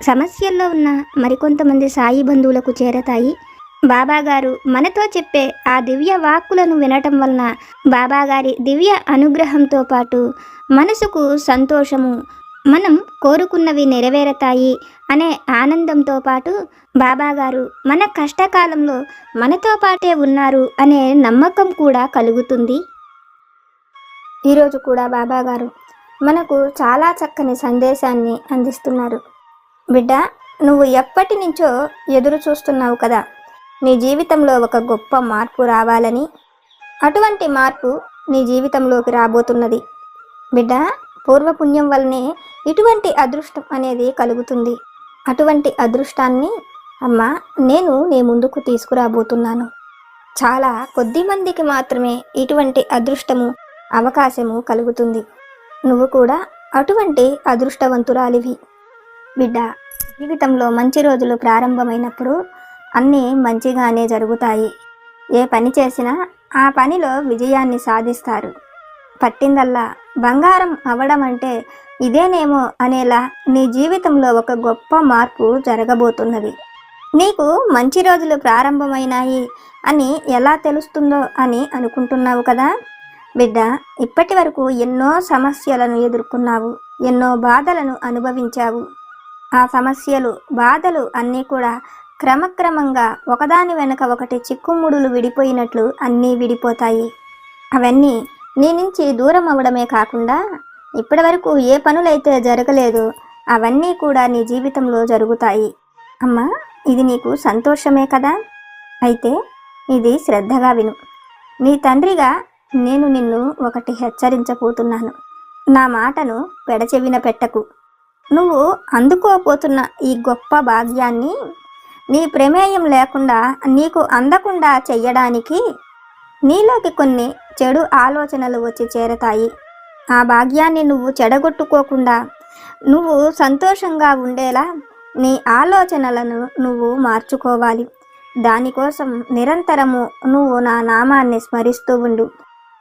సమస్యల్లో ఉన్న మరికొంతమంది సాయి బంధువులకు చేరతాయి. బాబాగారు మనతో చెప్పే ఆ దివ్య వాక్కులను వినటం వలన బాబాగారి దివ్య అనుగ్రహంతో పాటు మనసుకు సంతోషము మనం కోరుకున్నవి నెరవేరతాయి అనే ఆనందంతో పాటు బాబాగారు మన కష్టకాలంలో మనతో పాటే ఉన్నారు అనే నమ్మకం కూడా కలుగుతుంది. ఈరోజు కూడా బాబాగారు మనకు చాలా చక్కని సందేశాన్ని అందిస్తున్నారు. బిడ్డ నువ్వు ఎప్పటి నుంచో ఎదురు చూస్తున్నావు కదా. నీ జీవితంలో ఒక గొప్ప మార్పు రావాలని. అటువంటి మార్పు నీ జీవితంలోకి రాబోతున్నది. బిడ్డ పూర్వపుణ్యం వల్లనే ఇటువంటి అదృష్టం అనేది కలుగుతుంది. అటువంటి అదృష్టాన్ని అమ్మా నేను నీ ముందుకు తీసుకురాబోతున్నాను. చాలా కొద్ది మందికి మాత్రమే ఇటువంటి అదృష్టము అవకాశము కలుగుతుంది. నువ్వు కూడా అటువంటి అదృష్టవంతురాలివి. బిడ్డ జీవితంలో మంచి రోజులు ప్రారంభమైనప్పుడు అన్నీ మంచిగానే జరుగుతాయి. ఏ పని చేసినా ఆ పనిలో విజయాన్ని సాధిస్తారు. పట్టిందల్లా బంగారం అవడం అంటే ఇదేనేమో అనేలా నీ జీవితంలో ఒక గొప్ప మార్పు జరగబోతున్నది. నీకు మంచి రోజులు ప్రారంభమైనాయి అని ఎలా తెలుస్తుందో అని అనుకుంటున్నావు కదా? బిడ్డ ఇప్పటి వరకు ఎన్నో సమస్యలను ఎదుర్కొన్నావు ఎన్నో బాధలను అనుభవించావు. ఆ సమస్యలు బాధలు అన్నీ కూడా క్రమక్రమంగా ఒకదాని వెనక ఒకటి చిక్కుముడులు విడిపోయినట్లు అన్నీ విడిపోతాయి. అవన్నీ నీ నుంచి దూరం అవడమే కాకుండా ఇప్పటి వరకు ఏ పనులైతే జరగలేదో అవన్నీ కూడా నీ జీవితంలో జరుగుతాయి. అమ్మా ఇది నీకు సంతోషమే కదా? అయితే ఇది శ్రద్ధగా విను. నీ తండ్రిగా నేను నిన్ను ఒకటి హెచ్చరించబోతున్నాను. నా మాటను పెడచెవిన పెట్టకు. నువ్వు అందుకోపోతున్న ఈ గొప్ప భాగ్యాన్ని నీ ప్రమేయం లేకుండా నీకు అందకుండా చెయ్యడానికి నీలోకి కొన్ని చెడు ఆలోచనలు వచ్చి చేరతాయి. ఆ భాగ్యాన్ని నువ్వు చెడగొట్టుకోకుండా నువ్వు సంతోషంగా ఉండేలా నీ ఆలోచనలను నువ్వు మార్చుకోవాలి. దానికోసం నిరంతరము నువ్వు నా నామాన్ని స్మరిస్తూ ఉండు.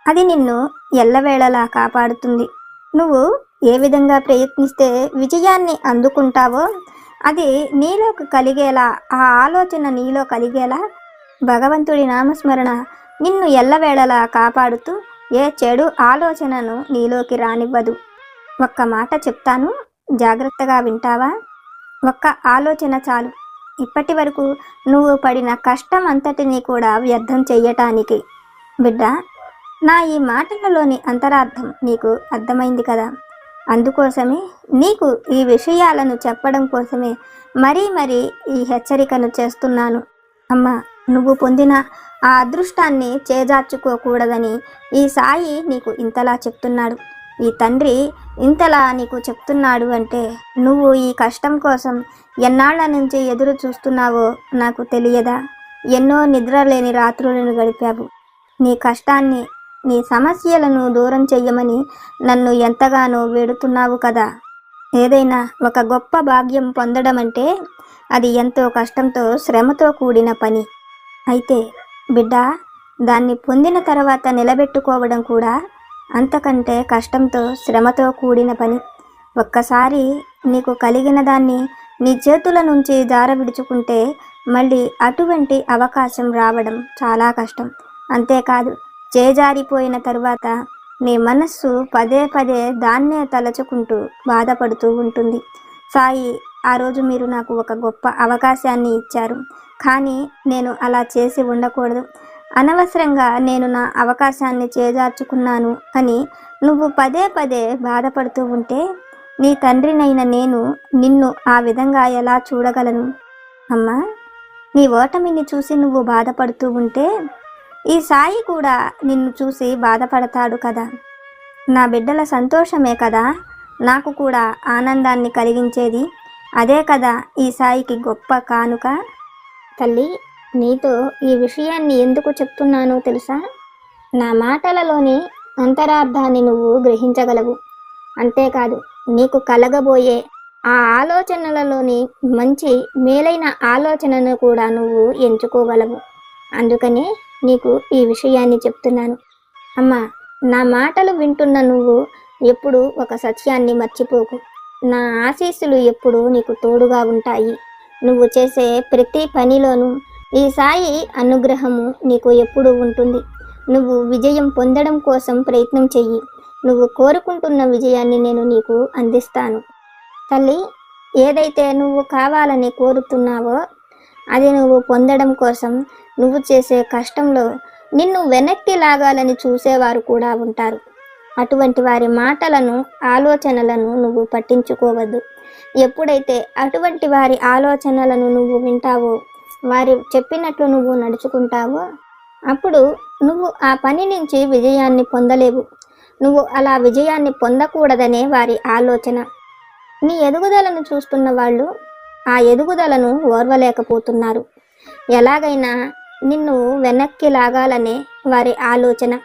అది నిన్ను ఎల్లవేళలా కాపాడుతుంది. నువ్వు ఏ విధంగా ప్రయత్నిస్తే విజయాన్ని అందుకుంటావో అది నీలోకి కలిగేలా ఆ ఆలోచన నీలో కలిగేలా భగవంతుడి నామస్మరణ నిన్ను ఎల్లవేళలా కాపాడుతూ ఏ చెడు ఆలోచనను నీలోకి రానివ్వదు. ఒక్క మాట చెప్తాను జాగ్రత్తగా వింటావా? ఒక్క ఆలోచన చాలు. ఇప్పటి వరకు నువ్వు పడిన కష్టం అంతటినీ కూడా వ్యర్థం చెయ్యటానికి. బిడ్డ నా ఈ మాటలలోని అంతరార్థం నీకు అర్థమైంది కదా? అందుకోసమే నీకు ఈ విషయాలను చెప్పడం కోసమే మరీ మరీ ఈ హెచ్చరికను చేస్తున్నాను. అమ్మా నువ్వు పొందిన ఆ అదృష్టాన్ని చేజార్చుకోకూడదని ఈ సాయి నీకు ఇంతలా చెప్తున్నాడు. ఈ తండ్రి ఇంతలా నీకు చెప్తున్నాడు అంటే నువ్వు ఈ కష్టం కోసం ఎన్నాళ్ళ నుంచి ఎదురు చూస్తున్నావో నాకు తెలియదా? ఎన్నో నిద్రలేని రాత్రులను గడిపావు. నీ కష్టాన్ని నీ సమస్యలను దూరం చెయ్యమని నన్ను ఎంతగానో వేడుతున్నావు కదా. ఏదైనా ఒక గొప్ప భాగ్యం పొందడం అంటే అది ఎంతో కష్టంతో శ్రమతో కూడిన పని. అయితే బిడ్డ దాన్ని పొందిన తర్వాత నిలబెట్టుకోవడం కూడా అంతకంటే కష్టంతో శ్రమతో కూడిన పని. ఒక్కసారి నీకు కలిగిన దాన్ని నీ చేతుల నుంచి జార విడుచుకుంటే మళ్ళీ అటువంటి అవకాశం రావడం చాలా కష్టం. అంతేకాదు చేజారిపోయిన తరువాత నీ మనస్సు పదే పదే దాన్నే తలచుకుంటూ బాధపడుతూ ఉంటుంది. సాయి ఆ రోజు మీరు నాకు ఒక గొప్ప అవకాశాన్ని ఇచ్చారు. కానీ నేను అలా చేసి ఉండకూడదు. అనవసరంగా నేను నా అవకాశాన్ని చేజార్చుకున్నాను అని నువ్వు పదే పదే బాధపడుతూ ఉంటే నీ తండ్రినైన నేను నిన్ను ఆ విధంగా ఎలా చూడగలను? అమ్మా నీ ఓటమిని చూసి నువ్వు బాధపడుతూ ఉంటే ఈ సాయి కూడా నిన్ను చూసి బాధపడతాడు కదా. నా బిడ్డల సంతోషమే కదా. నాకు కూడా ఆనందాన్ని కలిగించేది అదే కదా ఈ సాయికి గొప్ప కానుక. తల్లి నీతో ఈ విషయాన్ని ఎందుకు చెప్తున్నానో తెలుసా? నా మాటలలోని అంతరార్థాన్ని నువ్వు గ్రహించగలవు. అంతేకాదు నీకు కలగబోయే ఆ ఆలోచనలలోని మంచి మేలైన ఆలోచనను కూడా నువ్వు ఎంచుకోగలవు. అందుకనే నీకు ఈ విషయాన్ని చెప్తున్నాను. అమ్మా నా మాటలు వింటున్న నువ్వు ఎప్పుడు ఒక సత్యాన్ని మర్చిపోకు. నా ఆశీస్సులు ఎప్పుడు నీకు తోడుగా ఉంటాయి. నువ్వు చేసే ప్రతి పనిలోనూ ఈ సాయి అనుగ్రహము నీకు ఎప్పుడు ఉంటుంది. నువ్వు విజయం పొందడం కోసం ప్రయత్నం చెయ్యి. నువ్వు కోరుకుంటున్న విజయాన్ని నేను నీకు అందిస్తాను. తల్లి ఏదైతే నువ్వు కావాలని కోరుతున్నావో అది నువ్వు పొందడం కోసం నువ్వు చేసే కష్టంలో నిన్ను వెనక్కి లాగాలని చూసేవారు కూడా ఉంటారు. అటువంటి వారి మాటలను ఆలోచనలను నువ్వు పట్టించుకోవద్దు. ఎప్పుడైతే అటువంటి వారి ఆలోచనలను నువ్వు వింటావో వారి చెప్పినట్లు నువ్వు నడుచుకుంటావో అప్పుడు నువ్వు ఆ పని నుంచి విజయాన్ని పొందలేవు. నువ్వు అలా విజయాన్ని పొందకూడదనే వారి ఆలోచన. నీ ఎదుగుదలను చూస్తున్న వాళ్ళు ఆ ఎదుగుదలను ఓర్వలేకపోతున్నారు. ఎలాగైనా నిన్ను వెనక్కి లాగాలనే వారి ఆలోచన.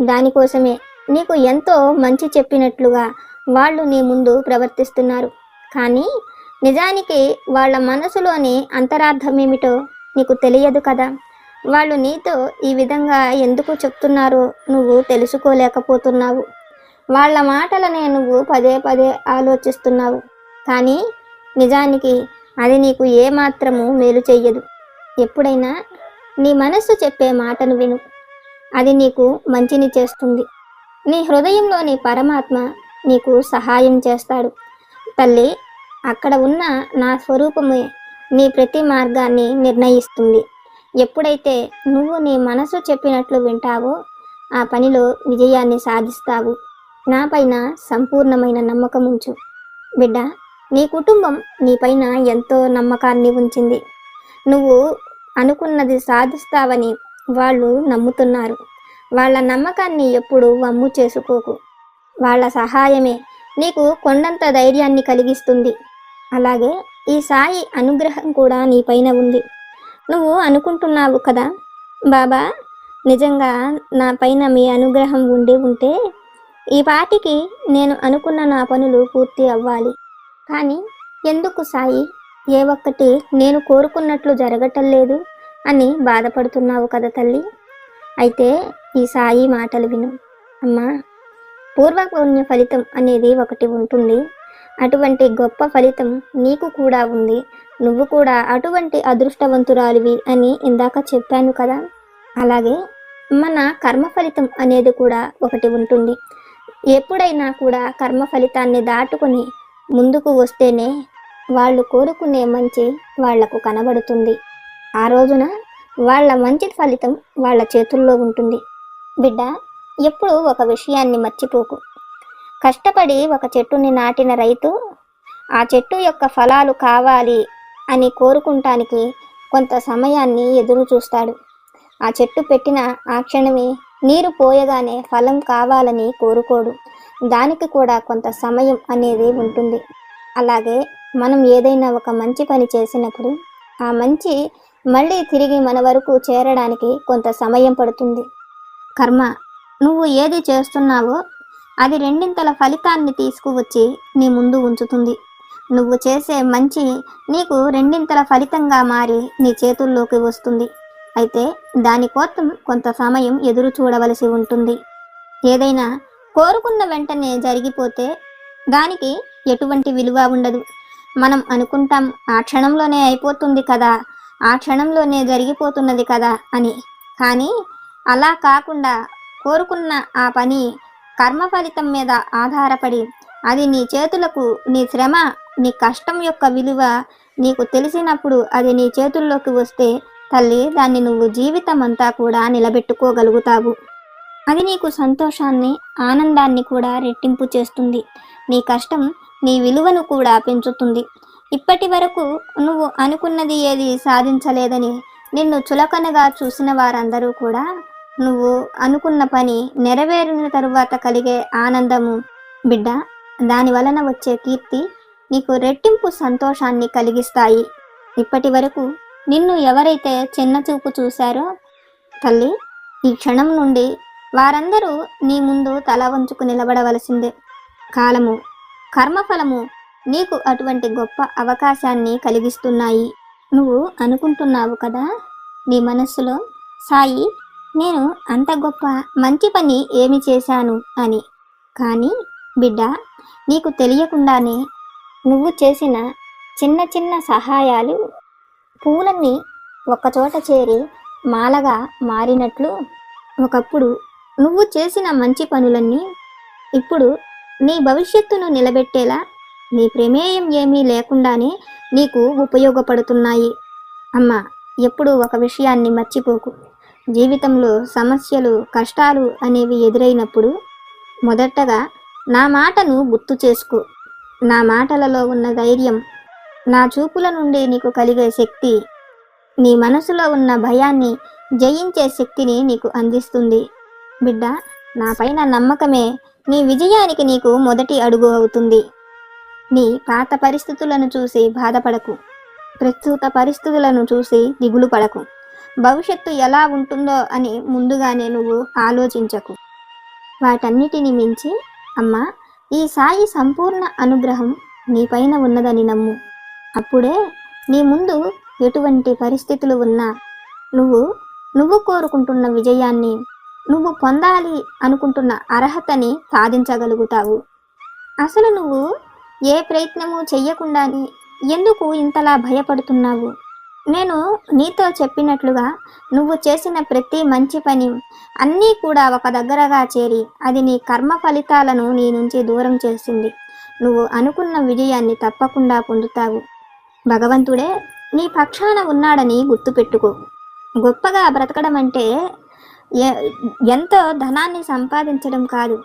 దానికోసమే నీకు ఎంతో మంచి చెప్పినట్లుగా వాళ్ళు నీ ముందు ప్రవర్తిస్తున్నారు. కానీ నిజానికి వాళ్ళ మనసులోని అంతరార్థమేమిటో నీకు తెలియదు కదా. వాళ్ళు నీతో ఈ విధంగా ఎందుకు చెప్తున్నారో నువ్వు తెలుసుకోలేకపోతున్నావు. వాళ్ళ మాటలనే నువ్వు పదే పదే ఆలోచిస్తున్నావు. కానీ నిజానికి అది నీకు ఏమాత్రము మేలు చెయ్యదు. ఎప్పుడైనా నీ మనస్సు చెప్పే మాటను విను. అది నీకు మంచిని చేస్తుంది. నీ హృదయంలోని పరమాత్మ నీకు సహాయం చేస్తాడు. తల్లి అక్కడ ఉన్న నా స్వరూపమే నీ ప్రతి మార్గాన్ని నిర్ణయిస్తుంది. ఎప్పుడైతే నువ్వు నీ మనసు చెప్పినట్లు వింటావో ఆ పనిలో విజయాన్ని సాధిస్తావు. నాపైన సంపూర్ణమైన నమ్మకం ఉంచు. బిడ్డ నీ కుటుంబం నీపైన ఎంతో నమ్మకాన్ని ఉంచింది. నువ్వు అనుకున్నది సాధిస్తావని వాళ్ళు నమ్ముతున్నారు. వాళ్ళ నమ్మకాన్ని ఎప్పుడు వమ్ము చేసుకోకు. వాళ్ళ సహాయమే నీకు కొండంత ధైర్యాన్ని కలిగిస్తుంది. అలాగే ఈ సాయి అనుగ్రహం కూడా నీపైన ఉంది. నువ్వు అనుకుంటున్నావు కదా? బాబా నిజంగా నా పైన మీ అనుగ్రహం ఉండి ఉంటే ఈ పాటికి నేను అనుకున్న నా పనులు పూర్తి అవ్వాలి. కానీ ఎందుకు సాయి? ఏ ఒక్కటి నేను కోరుకున్నట్లు జరగటం లేదు అని బాధపడుతున్నావు కదా తల్లి. అయితే ఈ సాయి మాటలు విను. అమ్మా పూర్వపుణ్య ఫలితం అనేది ఒకటి ఉంటుంది. అటువంటి గొప్ప ఫలితం నీకు కూడా ఉంది. నువ్వు కూడా అటువంటి అదృష్టవంతురాలివి అని ఇందాక చెప్పాను కదా. అలాగే మన కర్మ ఫలితం అనేది కూడా ఒకటి ఉంటుంది. ఎప్పుడైనా కూడా కర్మ ఫలితాన్ని దాటుకొని ముందుకు వస్తేనే వాళ్ళు కోరుకునే మంచి వాళ్ళకు కనబడుతుంది. ఆ రోజున వాళ్ళ మంచి ఫలితం వాళ్ళ చేతుల్లో ఉంటుంది. బిడ్డ ఎప్పుడు ఒక విషయాన్ని మర్చిపోకు. కష్టపడి ఒక చెట్టుని నాటిన రైతు ఆ చెట్టు యొక్క ఫలాలు కావాలి అని కోరుకుంటానికి కొంత సమయాన్ని ఎదురు చూస్తాడు. ఆ చెట్టు పెట్టిన ఆ క్షణమే నీరు పోయగానే ఫలం కావాలని కోరుకోడు. దానికి కూడా కొంత సమయం అనేది ఉంటుంది. అలాగే మనం ఏదైనా ఒక మంచి పని చేసినప్పుడు ఆ మంచి మళ్ళీ తిరిగి మన వరకు చేరడానికి కొంత సమయం పడుతుంది. కర్మ నువ్వు ఏది చేస్తున్నావో అది రెండింతల ఫలితాన్ని తీసుకువచ్చి నీ ముందు ఉంచుతుంది. నువ్వు చేసే మంచి నీకు రెండింతల ఫలితంగా మారి నీ చేతుల్లోకి వస్తుంది. అయితే దానికోసం కొంత సమయం ఎదురు చూడవలసి ఉంటుంది. ఏదైనా కోరుకున్న వెంటనే జరిగిపోతే దానికి ఎటువంటి విలువ ఉండదు. మనం అనుకుంటాం ఆ క్షణంలోనే అయిపోతుంది కదా ఆ క్షణంలోనే జరిగిపోతున్నది కదా అని. కానీ అలా కాకుండా కోరుకున్న ఆ పని కర్మ ఫలితం మీద ఆధారపడి అది నీ చేతులకు నీ శ్రమ నీ కష్టం యొక్క విలువ నీకు తెలిసినప్పుడు అది నీ చేతుల్లోకి వస్తే తల్లి దాన్ని నువ్వు జీవితం అంతా కూడా నిలబెట్టుకోగలుగుతావు. అది నీకు సంతోషాన్ని ఆనందాన్ని కూడా రెట్టింపు చేస్తుంది. నీ కష్టం నీ విలువను కూడా పెంచుతుంది. ఇప్పటి వరకు నువ్వు అనుకున్నది ఏది సాధించలేదని నిన్ను చులకనగా చూసిన వారందరూ కూడా నువ్వు అనుకున్న పని నెరవేరిన తరువాత కలిగే ఆనందము బిడ్డ. దాని వలన వచ్చే కీర్తి నీకు రెట్టింపు సంతోషాన్ని కలిగిస్తాయి. ఇప్పటి వరకు నిన్ను ఎవరైతే చిన్న చూపు చూశారో తల్లి ఈ క్షణం నుండి వారందరూ నీ ముందు తల వంచుకు నిలబడవలసిందే. కాలము కర్మఫలము నీకు అటువంటి గొప్ప అవకాశాన్ని కలిగిస్తున్నాయి. నువ్వు అనుకుంటున్నావు కదా? నీ మనస్సులో సాయి నేను అంత గొప్ప మంచి పని ఏమి చేశాను అని. కానీ బిడ్డ నీకు తెలియకుండానే నువ్వు చేసిన చిన్న చిన్న సహాయాలు పూలన్నీ ఒక్కచోట చేరి మాలగా మారినట్లు ఒకప్పుడు నువ్వు చేసిన మంచి పనులన్నీ ఇప్పుడు నీ భవిష్యత్తును నిలబెట్టేలా నీ ప్రమేయం ఏమీ లేకుండానే నీకు ఉపయోగపడుతున్నాయి. అమ్మా ఎప్పుడూ ఒక విషయాన్ని మర్చిపోకు. జీవితంలో సమస్యలు కష్టాలు అనేవి ఎదురైనప్పుడు మొదటగా నా మాటను గుర్తు చేసుకో. నా మాటలలో ఉన్న ధైర్యం నా చూపుల నుండి నీకు కలిగే శక్తి నీ మనసులో ఉన్న భయాన్ని జయించే శక్తిని నీకు అందిస్తుంది. బిడ్డ నా పైన నమ్మకమే నీ విజయానికి నీకు మొదటి అడుగు అవుతుంది. నీ పాత పరిస్థితులను చూసి బాధపడకు. ప్రస్తుత పరిస్థితులను చూసి దిగులు పడకు. భవిష్యత్తు ఎలా ఉంటుందో అని ముందుగానే నువ్వు ఆలోచించకు. వాటన్నిటిని మించి అమ్మా ఈ సాయి సంపూర్ణ అనుగ్రహం నీపైన ఉన్నదని నమ్ము. అప్పుడే నీ ముందు ఎటువంటి పరిస్థితులు ఉన్నా నువ్వు నువ్వు కోరుకుంటున్న విజయాన్ని నువ్వు పొందాలి అనుకుంటున్న అర్హతని సాధించగలుగుతావు. అసలు నువ్వు ఏ ప్రయత్నము చెయ్యకుండానే ఎందుకు ఇంతలా భయపడుతున్నావు? నేను నీతో చెప్పినట్లుగా నువ్వు చేసిన ప్రతి మంచి పని అన్నీ కూడా ఒక దగ్గరగా చేరి అది నీ కర్మ ఫలితాలను నీ నుంచి దూరం చేసింది. నువ్వు అనుకున్న విజయాన్ని తప్పకుండా పొందుతావు. భగవంతుడే నీ పక్షాన ఉన్నాడని గుర్తుపెట్టుకో. గొప్పగా బ్రతకడం అంటే ఎంతో ధనాన్ని సంపాదించడం కాదు.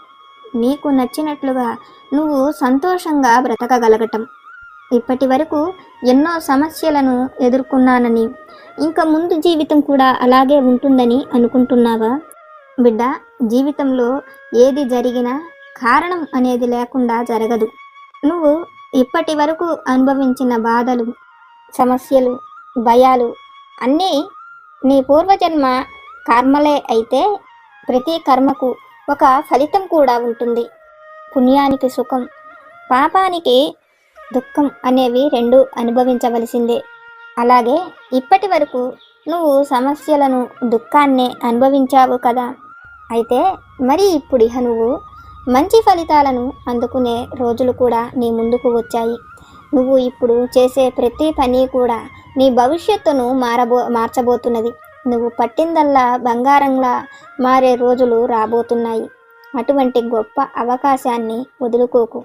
నీకు నచ్చినట్లుగా నువ్వు సంతోషంగా బ్రతకగలగటం. ఇప్పటి వరకు ఎన్నో సమస్యలను ఎదుర్కొన్నానని ఇంకా ముందు జీవితం కూడా అలాగే ఉంటుందని అనుకుంటున్నావా? బిడ్డ జీవితంలో ఏది జరిగినా కారణం అనేది లేకుండా జరగదు. నువ్వు ఇప్పటి వరకు అనుభవించిన బాధలు సమస్యలు భయాలు అన్నీ నీ పూర్వజన్మ కర్మలే అయితే ప్రతి కర్మకు ఒక ఫలితం కూడా ఉంటుంది. పుణ్యానికి సుఖం పాపానికి దుఃఖం అనేవి రెండు అనుభవించవలసిందే. అలాగే ఇప్పటి వరకు నువ్వు సమస్యలను దుఃఖాన్నే అనుభవించావు కదా. అయితే మరి ఇప్పుడు ఇహ నువ్వు మంచి ఫలితాలను అందుకునే రోజులు కూడా నీ ముందుకు వచ్చాయి. నువ్వు ఇప్పుడు చేసే ప్రతి పని కూడా నీ భవిష్యత్తును మారబో మార్చబోతున్నది. నువ్వు పట్టిందల్లా బంగారంలా మారే రోజులు రాబోతున్నాయి. అటువంటి గొప్ప అవకాశాన్ని వదులుకోకు.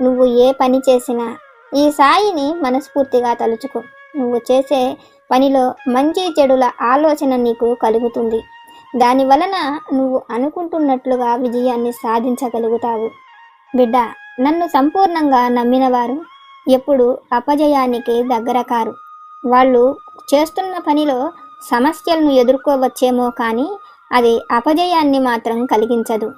నువ్వు ఏ పని చేసినా ఈ సాయిని మనస్ఫూర్తిగా తలుచుకో. నువ్వు చేసే పనిలో మంచి చెడుల ఆలోచన నీకు కలుగుతుంది. దాని వలన నువ్వు అనుకుంటున్నట్లుగా విజయాన్ని సాధించగలుగుతావు. బిడ్డ నన్ను సంపూర్ణంగా నమ్మినవారు ఎప్పుడు అపజయానికి దగ్గర కారు వాళ్ళు చేస్తున్న పనిలో సమస్యలను ఎదుర్కోవచ్చేమో కానీ అది అపజయాన్ని మాత్రం కలిగించదు.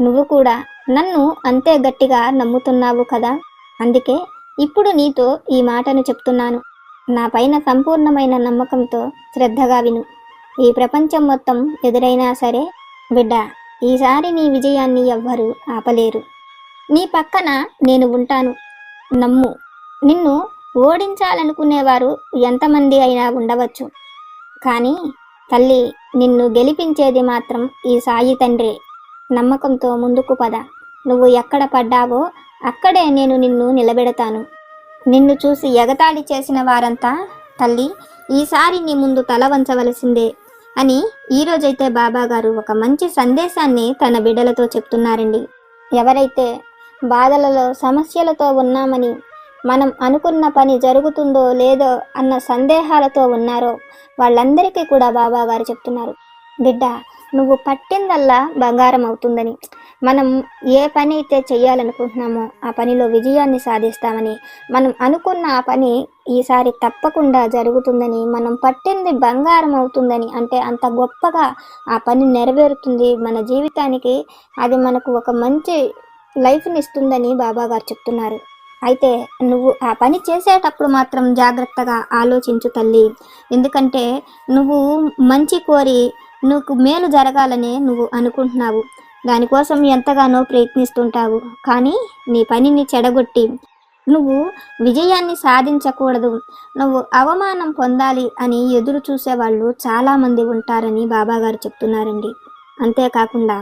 నువ్వు కూడా నన్ను అంతే గట్టిగా నమ్ముతున్నావు కదా? అందుకే ఇప్పుడు నీతో ఈ మాటను చెప్తున్నాను. నా పైన సంపూర్ణమైన నమ్మకంతో శ్రద్ధగా విను. ఈ ప్రపంచం మొత్తం ఎదురైనా సరే బిడ్డ ఈసారి నీ విజయాన్ని ఎవ్వరూ ఆపలేరు. నీ పక్కన నేను ఉంటాను. నమ్ము. నిన్ను ఓడించాలనుకునేవారు ఎంతమంది అయినా ఉండవచ్చు. కానీ తల్లి నిన్ను గెలిపించేది మాత్రం ఈ సాయి తండ్రి. నమ్మకంతో ముందుకు పద. నువ్వు ఎక్కడ పడ్డావో అక్కడే నేను నిన్ను నిలబెడతాను. నిన్ను చూసి ఎగతాళి చేసిన వారంతా తల్లి ఈసారి నీ ముందు తల వంచవలసిందే అని ఈరోజైతే బాబాగారు ఒక మంచి సందేశాన్ని తన బిడ్డలతో చెప్తున్నారండి. ఎవరైతే బాధలలో సమస్యలతో ఉన్నామని మనం అనుకున్న పని జరుగుతుందో లేదో అన్న సందేహాలతో ఉన్నారో వాళ్ళందరికీ కూడా బాబా గారు చెప్తున్నారు. బిడ్డ నువ్వు పట్టిందల్లా బంగారం అవుతుందని. మనం ఏ పని అయితే చేయాలనుకుంటున్నామో ఆ పనిలో విజయాన్ని సాధిస్తామని. మనం అనుకున్న ఆ పని ఈసారి తప్పకుండా జరుగుతుందని. మనం పట్టింది బంగారం అవుతుందని అంటే అంత గొప్పగా ఆ పని నెరవేరుతుంది మన జీవితానికి. అది మనకు ఒక మంచి లైఫ్ని ఇస్తుందని బాబా గారు చెప్తున్నారు. అయితే నువ్వు ఆ పని చేసేటప్పుడు మాత్రం జాగ్రత్తగా ఆలోచించు తల్లి. ఎందుకంటే నువ్వు మంచి కోరి నువ్వు మేలు జరగాలని నువ్వు అనుకుంటున్నావు. దానికోసం ఎంతగానో ప్రయత్నిస్తుంటావు. కానీ నీ పనిని చెడగొట్టి నువ్వు విజయాన్ని సాధించకూడదు. నువ్వు అవమానం పొందాలి అని ఎదురు చూసేవాళ్ళు చాలామంది ఉంటారని బాబాగారు చెప్తున్నారండి. అంతేకాకుండా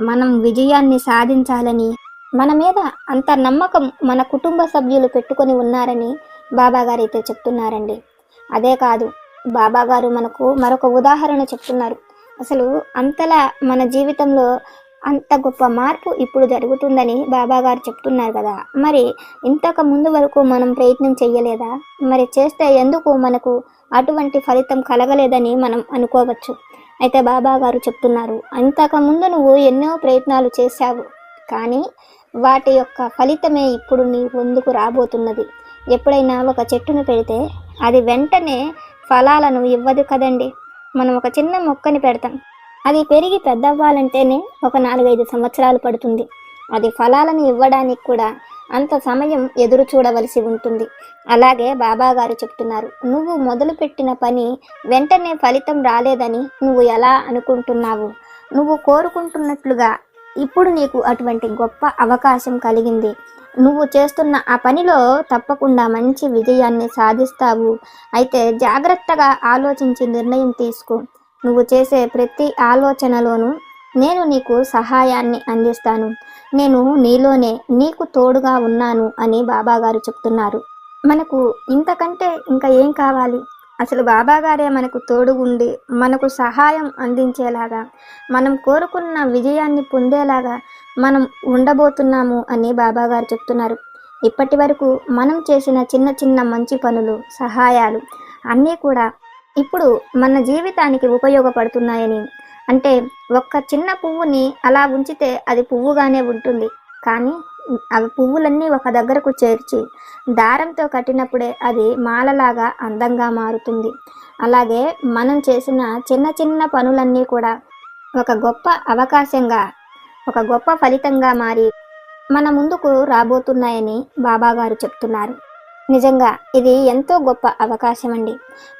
మనం విజయాన్ని సాధించాలని మన మీద అంత నమ్మకం మన కుటుంబ సభ్యులు పెట్టుకొని ఉన్నారని బాబాగారు అయితే చెప్తున్నారండి. అదే కాదు బాబాగారు మనకు మరొక ఉదాహరణ చెప్తున్నారు. అసలు అంతలా మన జీవితంలో అంత గొప్ప మార్పు ఇప్పుడు జరుగుతుందని బాబాగారు చెప్తున్నారు కదా. మరి ఇంతకు ముందు వరకు మనం ప్రయత్నం చేయలేదా మరి చేస్తే ఎందుకు మనకు అటువంటి ఫలితం కలగలేదని మనం అనుకోవచ్చు. అయితే బాబాగారు చెప్తున్నారు చెప్తున్నారు అంతకుముందు నువ్వు ఎన్నో ప్రయత్నాలు చేశావు కానీ వాటి యొక్క ఫలితమే ఇప్పుడు నీ ముందుకు రాబోతున్నది. ఎప్పుడైనా ఒక చెట్టును పెడితే అది వెంటనే ఫలాలను ఇవ్వదు కదండి. మనం ఒక చిన్న మొక్కని పెడతాం. అది పెరిగి పెద్దవ్వాలంటేనే ఒక నాలుగైదు సంవత్సరాలు పడుతుంది. అది ఫలాలను ఇవ్వడానికి కూడా అంత సమయం ఎదురు చూడవలసి ఉంటుంది. అలాగే బాబాగారు చెప్తున్నారు నువ్వు మొదలుపెట్టిన పని వెంటనే ఫలితం రాలేదని నువ్వు ఎలా అనుకుంటున్నావు? నువ్వు కోరుకుంటున్నట్లుగా ఇప్పుడు నీకు అటువంటి గొప్ప అవకాశం కలిగింది. నువ్వు చేస్తున్న ఆ పనిలో తప్పకుండా మంచి విజయాన్ని సాధిస్తావు. అయితే జాగ్రత్తగా ఆలోచించి నిర్ణయం తీసుకో. నువ్వు చేసే ప్రతి ఆలోచనలోనూ నేను నీకు సహాయాన్ని అందిస్తాను. నేను నీలోనే నీకు తోడుగా ఉన్నాను అని బాబాగారు చెప్తున్నారు. మనకు ఇంతకంటే ఇంకా ఏం కావాలి? అసలు బాబాగారే మనకు తోడు ఉండి మనకు సహాయం అందించేలాగా మనం కోరుకున్న విజయాన్ని పొందేలాగా మనం ఉండబోతున్నాము అని బాబాగారు చెప్తున్నారు. ఇప్పటి వరకు మనం చేసిన చిన్న చిన్న మంచి పనులు సహాయాలు అన్నీ కూడా ఇప్పుడు మన జీవితానికి ఉపయోగపడుతున్నాయని. అంటే ఒక్క చిన్న పువ్వుని అలా ఉంచితే అది పువ్వుగానే ఉంటుంది. కానీ అవి పువ్వులన్నీ ఒక దగ్గరకు చేర్చి దారంతో కట్టినప్పుడే అది మాలలాగా అందంగా మారుతుంది. అలాగే మనం చేసిన చిన్న చిన్న పనులన్నీ కూడా ఒక గొప్ప అవకాశంగా ఒక గొప్ప ఫలితంగా మారి మన ముందుకు రాబోతున్నాయని బాబాగారు చెప్తున్నారు. నిజంగా ఇది ఎంతో గొప్ప అవకాశం అండి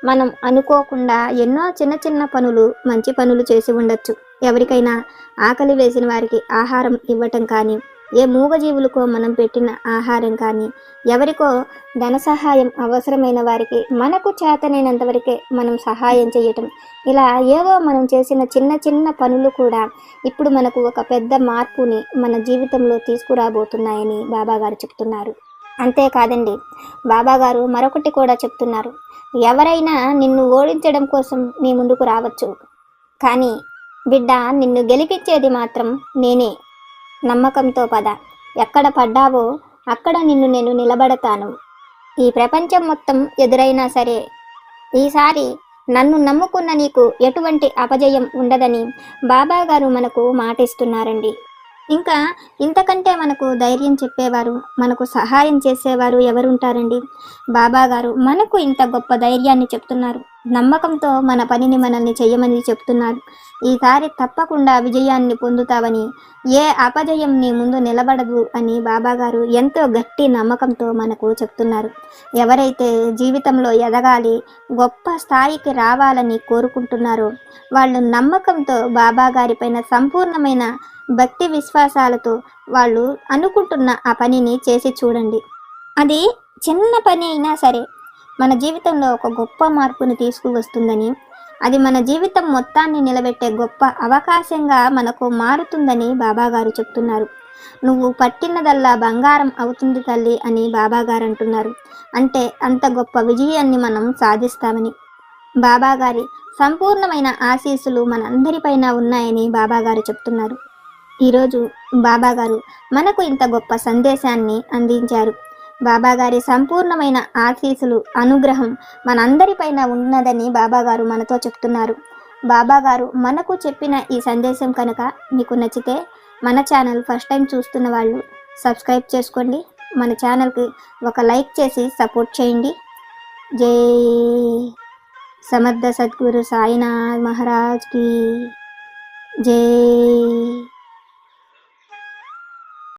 మనం అనుకోకుండా ఎన్నో చిన్న చిన్న పనులు మంచి పనులు చేసి ఉండొచ్చు. ఎవరికైనా ఆకలి వేసిన వారికి ఆహారం ఇవ్వటం కానీ ఏ మూగజీవులకో మనం పెట్టిన ఆహారం కానీ ఎవరికో ధన సహాయం అవసరమైన వారికి మనకు చేతనైనంత వరకే మనం సహాయం చేయటం. ఇలా ఏవో మనం చేసిన చిన్న చిన్న పనులు కూడా ఇప్పుడు మనకు ఒక పెద్ద మార్పుని మన జీవితంలో తీసుకురాబోతున్నాయని బాబాగారు చెప్తున్నారు. అంతేకాదండి బాబాగారు మరొకటి కూడా చెప్తున్నారు. ఎవరైనా నిన్ను ఓడించడం కోసం నీ ముందుకు రావచ్చు. కానీ బిడ్డ నిన్ను గెలిపించేది మాత్రం నేనే. నమ్మకంతో పద. ఎక్కడ పడ్డావో అక్కడ నిన్ను నేను నిలబడతాను. ఈ ప్రపంచం మొత్తం ఎదురైనా సరే ఈసారి నన్ను నమ్ముకున్న నీకు ఎటువంటి అపజయం ఉండదని బాబా గారు మనకు మాటిస్తున్నారండి. ఇంకా ఇంతకంటే మనకు ధైర్యం చెప్పేవారు మనకు సహాయం చేసేవారు ఎవరుంటారండి? బాబా గారు మనకు ఇంత గొప్ప ధైర్యాన్ని చెప్తున్నారు. నమ్మకంతో మన పనిని మనల్ని చేయమని చెప్తున్నారు ఈసారి తప్పకుండా విజయాన్ని పొందుతావని ఏ అపజయం నీ ముందు నిలబడదు అని బాబాగారు ఎంతో గట్టి నమ్మకంతో మనకు చెప్తున్నారు. ఎవరైతే జీవితంలో ఎదగాలి గొప్ప స్థాయికి రావాలని కోరుకుంటున్నారో వాళ్ళు నమ్మకంతో బాబాగారి పైన సంపూర్ణమైన భక్తి విశ్వాసాలతో వాళ్ళు అనుకుంటున్న ఆ పనిని చేసి చూడండి. అది చిన్న పని అయినా సరే మన జీవితంలో ఒక గొప్ప మార్పుని తీసుకువస్తుందని అది మన జీవితం మొత్తాన్ని నిలబెట్టే గొప్ప అవకాశంగా మనకు మారుతుందని బాబాగారు చెప్తున్నారు. నువ్వు పట్టినదల్లా బంగారం అవుతుంది తల్లి అని బాబాగారు అంటున్నారు అంటే అంత గొప్ప విజయాన్ని మనం సాధిస్తామని. బాబాగారి సంపూర్ణమైన ఆశీస్సులు మనందరిపైన ఉన్నాయని బాబాగారు చెప్తున్నారు. ఈరోజు బాబాగారు మనకు ఇంత గొప్ప సందేశాన్ని అందించారు. బాబాగారి సంపూర్ణమైన ఆశీసులు అనుగ్రహం మనందరిపైన ఉన్నదని బాబాగారు మనతో చెప్తున్నారు. బాబాగారు మనకు చెప్పిన ఈ సందేశం కనుక మీకు నచ్చితే మన ఛానల్ ఫస్ట్ టైం చూస్తున్న వాళ్ళు సబ్స్క్రైబ్ చేసుకోండి. మన ఛానల్కి ఒక లైక్ చేసి సపోర్ట్ చేయండి. జై సమర్థ సద్గురు సాయినాథ్ మహారాజ్కి జై